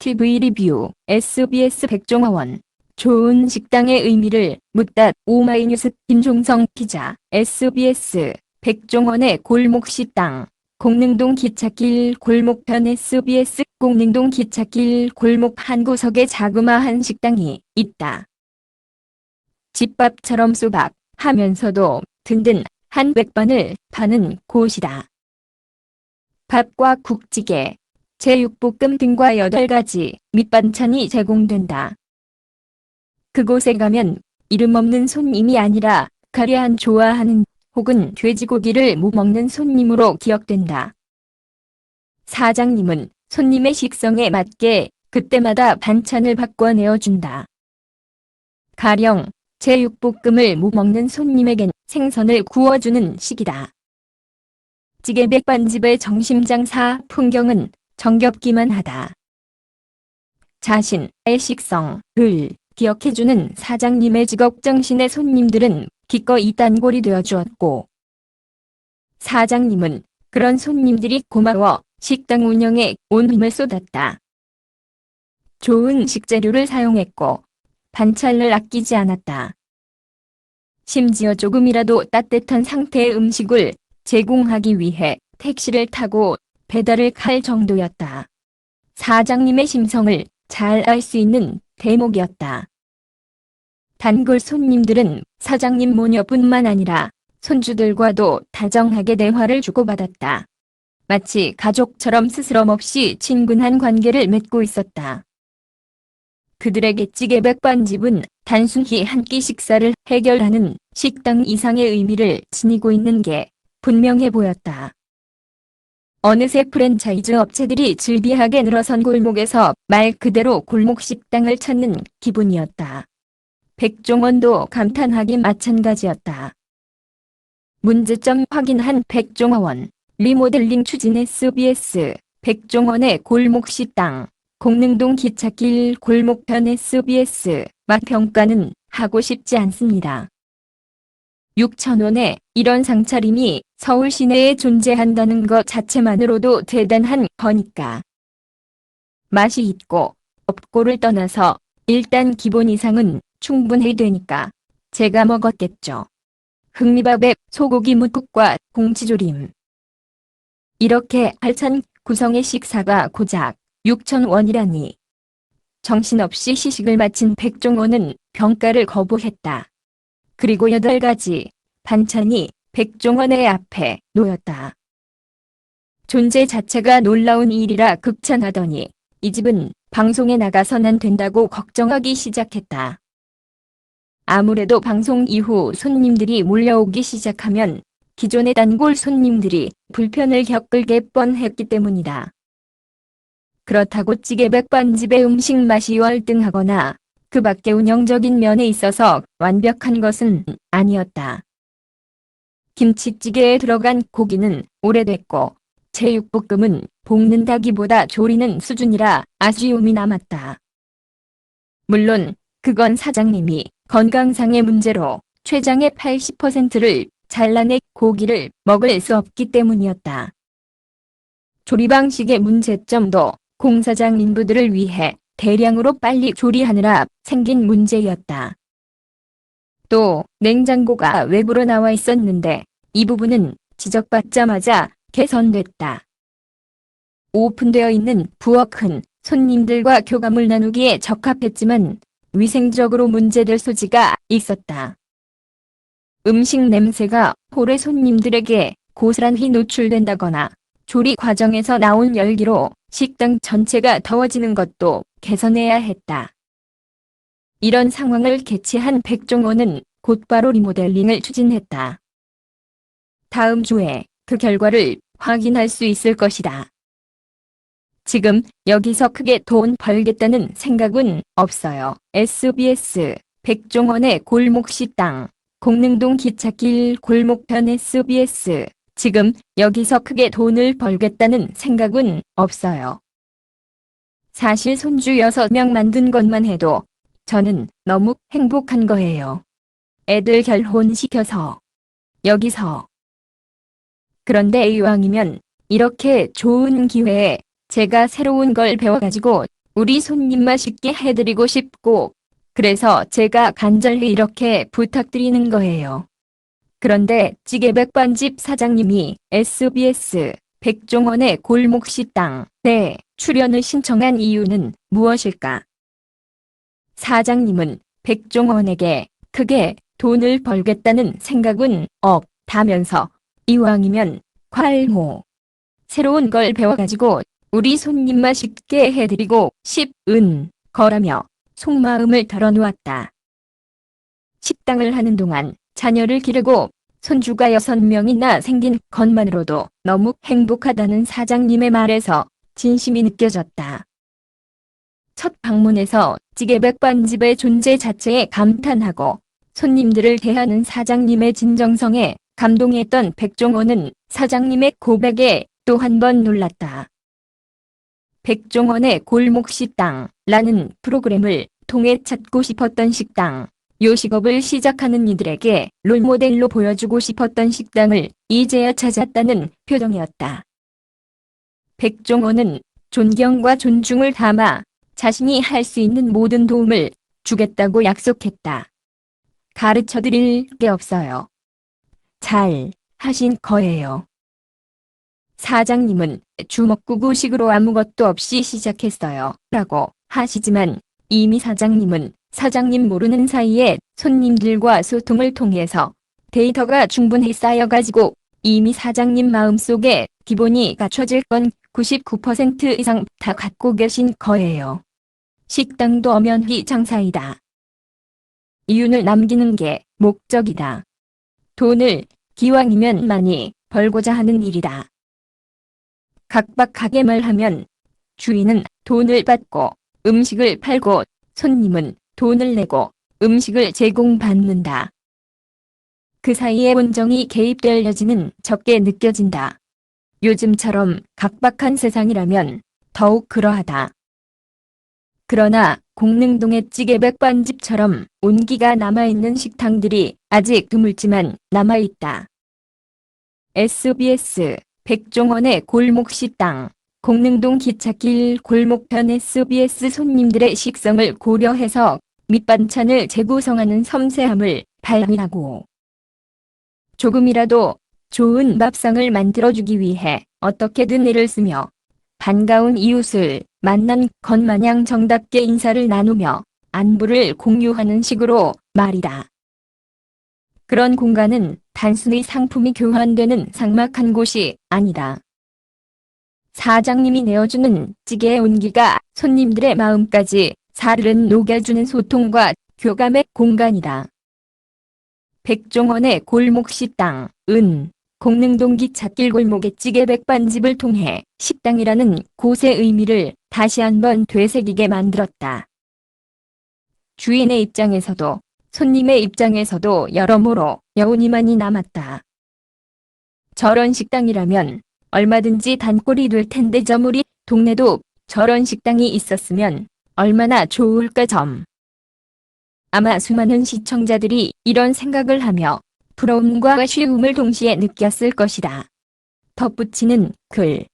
TV 리뷰 SBS 백종원 좋은 식당의 의미를 묻다 오마이뉴스 김종성 기자 SBS 백종원의 골목식당 공릉동 기찻길 골목편 SBS 공릉동 기찻길 골목 한 구석에 자그마한 식당이 있다. 집밥처럼 쏘박 하면서도 든든 한 백반을 파는 곳이다. 밥과 국찌개, 제육볶음 등과 8가지 밑반찬이 제공된다. 그곳에 가면 이름 없는 손님이 아니라 가려한 좋아하는 혹은 돼지고기를 못 먹는 손님으로 기억된다. 사장님은 손님의 식성에 맞게 그때마다 반찬을 바꿔 내어준다. 가령 제육볶음을 못 먹는 손님에겐 생선을 구워주는 식이다. 찌개 백반집의 정심장사 풍경은 정겹기만 하다. 자신의 식성을 기억해주는 사장님의 직업정신의 손님들은 기꺼이 딴골이 되어주었고 사장님은 그런 손님들이 고마워 식당 운영에 온 힘을 쏟았다. 좋은 식재료를 사용했고 반찬을 아끼지 않았다. 심지어 조금이라도 따뜻한 상태의 음식을 제공하기 위해 택시를 타고 배달을 갈 정도였다. 사장님의 심성을 잘 알 수 있는 대목이었다. 단골 손님들은 사장님 모녀뿐만 아니라 손주들과도 다정하게 대화를 주고받았다. 마치 가족처럼 스스럼 없이 친근한 관계를 맺고 있었다. 그들에게 찌개 백반집은 단순히 한 끼 식사를 해결하는 식당 이상의 의미를 지니고 있는 게 분명해 보였다. 어느새 프랜차이즈 업체들이 즐비하게 늘어선 골목에서 말 그대로 골목 식당을 찾는 기분이었다. 백종원도 감탄하기 마찬가지였다. 문제점 확인한 백종원, 리모델링 추진 SBS, 백종원의 골목 식당, 공릉동 기찻길 골목편 SBS, 맛 평가는 하고 싶지 않습니다. 6천원에 이런 상차림이 서울 시내에 존재한다는 것 자체만으로도 대단한 거니까. 맛이 있고 없고를 떠나서 일단 기본 이상은 충분히 되니까 제가 먹었겠죠. 흑미밥에 소고기 묵국과 공치조림. 이렇게 알찬 구성의 식사가 고작 6천원이라니. 정신없이 시식을 마친 백종원은 평가를 거부했다. 그리고 8가지 반찬이 백종원의 앞에 놓였다. 존재 자체가 놀라운 일이라 극찬하더니 이 집은 방송에 나가선 안 된다고 걱정하기 시작했다. 아무래도 방송 이후 손님들이 몰려오기 시작하면 기존의 단골 손님들이 불편을 겪을 게 뻔했기 때문이다. 그렇다고 찌개 백반집의 음식 맛이 월등하거나 그 밖에 운영적인 면에 있어서 완벽한 것은 아니었다. 김치찌개에 들어간 고기는 오래됐고 제육볶음은 볶는다기보다 조리는 수준이라 아쉬움이 남았다. 물론 그건 사장님이 건강상의 문제로 췌장의 80%를 잘라내 고기를 먹을 수 없기 때문이었다. 조리 방식의 문제점도 공사장 인부들을 위해 대량으로 빨리 조리하느라 생긴 문제였다. 또 냉장고가 외부로 나와 있었는데 이 부분은 지적받자마자 개선됐다. 오픈되어 있는 부엌은 손님들과 교감을 나누기에 적합했지만 위생적으로 문제될 소지가 있었다. 음식 냄새가 홀의 손님들에게 고스란히 노출된다거나 조리 과정에서 나온 열기로 식당 전체가 더워지는 것도 개선해야 했다. 이런 상황을 개치한 백종원은 곧바로 리모델링을 추진했다. 다음 주에 그 결과를 확인할 수 있을 것이다. 지금 여기서 크게 돈 벌겠다는 생각은 없어요. SBS 백종원의 골목 식당 공릉동 기찻길 골목편 SBS 지금 여기서 크게 돈을 벌겠다는 생각은 없어요. 사실 손주 6명 만든 것만 해도 저는 너무 행복한 거예요. 애들 결혼시켜서 여기서 그런데 이왕이면 이렇게 좋은 기회에 제가 새로운 걸 배워가지고 우리 손님 맛있게 해드리고 싶고, 그래서 제가 간절히 이렇게 부탁드리는 거예요. 그런데 찌개백반집 사장님이 SBS 백종원의 골목식당에 출연을 신청한 이유는 무엇일까? 사장님은 백종원에게 크게 돈을 벌겠다는 생각은 없다면서 이왕이면 괄호 새로운 걸 배워가지고 우리 손님 맛있게 해드리고 싶은 거라며 속마음을 털어놓았다. 식당을 하는 동안 자녀를 기르고 손주가 여섯 명이나 생긴 것만으로도 너무 행복하다는 사장님의 말에서 진심이 느껴졌다. 첫 방문에서 찌개백반집의 존재 자체에 감탄하고 손님들을 대하는 사장님의 진정성에 감동했던 백종원은 사장님의 고백에 또 한 번 놀랐다. 백종원의 골목 식당라는 프로그램을 통해 찾고 싶었던 식당, 요식업을 시작하는 이들에게 롤모델로 보여주고 싶었던 식당을 이제야 찾았다는 표정이었다. 백종원은 존경과 존중을 담아 자신이 할 수 있는 모든 도움을 주겠다고 약속했다. 가르쳐 드릴 게 없어요. 잘 하신 거예요. 사장님은 주먹구구식으로 아무것도 없이 시작했어요. 라고 하시지만 이미 사장님은 사장님 모르는 사이에 손님들과 소통을 통해서 데이터가 충분히 쌓여가지고 이미 사장님 마음속에 기본이 갖춰질 건 99% 이상 다 갖고 계신 거예요. 식당도 엄연히 장사이다. 이윤을 남기는 게 목적이다. 돈을 기왕이면 많이 벌고자 하는 일이다. 각박하게 말하면 주인은 돈을 받고 음식을 팔고 손님은 돈을 내고 음식을 제공받는다. 그 사이에 온정이 개입될 여지는 적게 느껴진다. 요즘처럼 각박한 세상이라면 더욱 그러하다. 그러나 공릉동의 찌개 백반집처럼 온기가 남아있는 식당들이 아직 드물지만 남아있다. SBS 백종원의 골목식당 공릉동 기찻길 골목편 SBS 손님들의 식성을 고려해서 밑반찬을 재구성하는 섬세함을 발휘하고 조금이라도 좋은 밥상을 만들어주기 위해 어떻게든 애를 쓰며 반가운 이웃을 만난 것마냥 정답게 인사를 나누며 안부를 공유하는 식으로 말이다. 그런 공간은 단순히 상품이 교환되는 삭막한 곳이 아니다. 사장님이 내어주는 찌개의 온기가 손님들의 마음까지 사르른 녹여주는 소통과 교감의 공간이다. 백종원의 골목 식당, 은, 공릉동 기찻길 골목의 찌개 백반집을 통해 식당이라는 곳의 의미를 다시 한번 되새기게 만들었다. 주인의 입장에서도 손님의 입장에서도 여러모로 여운이 많이 남았다. 저런 식당이라면 얼마든지 단골이 될 텐데 점 우리 동네도 저런 식당이 있었으면 얼마나 좋을까 점. 아마 수많은 시청자들이 이런 생각을 하며 부러움과 아쉬움을 동시에 느꼈을 것이다. 덧붙이는 글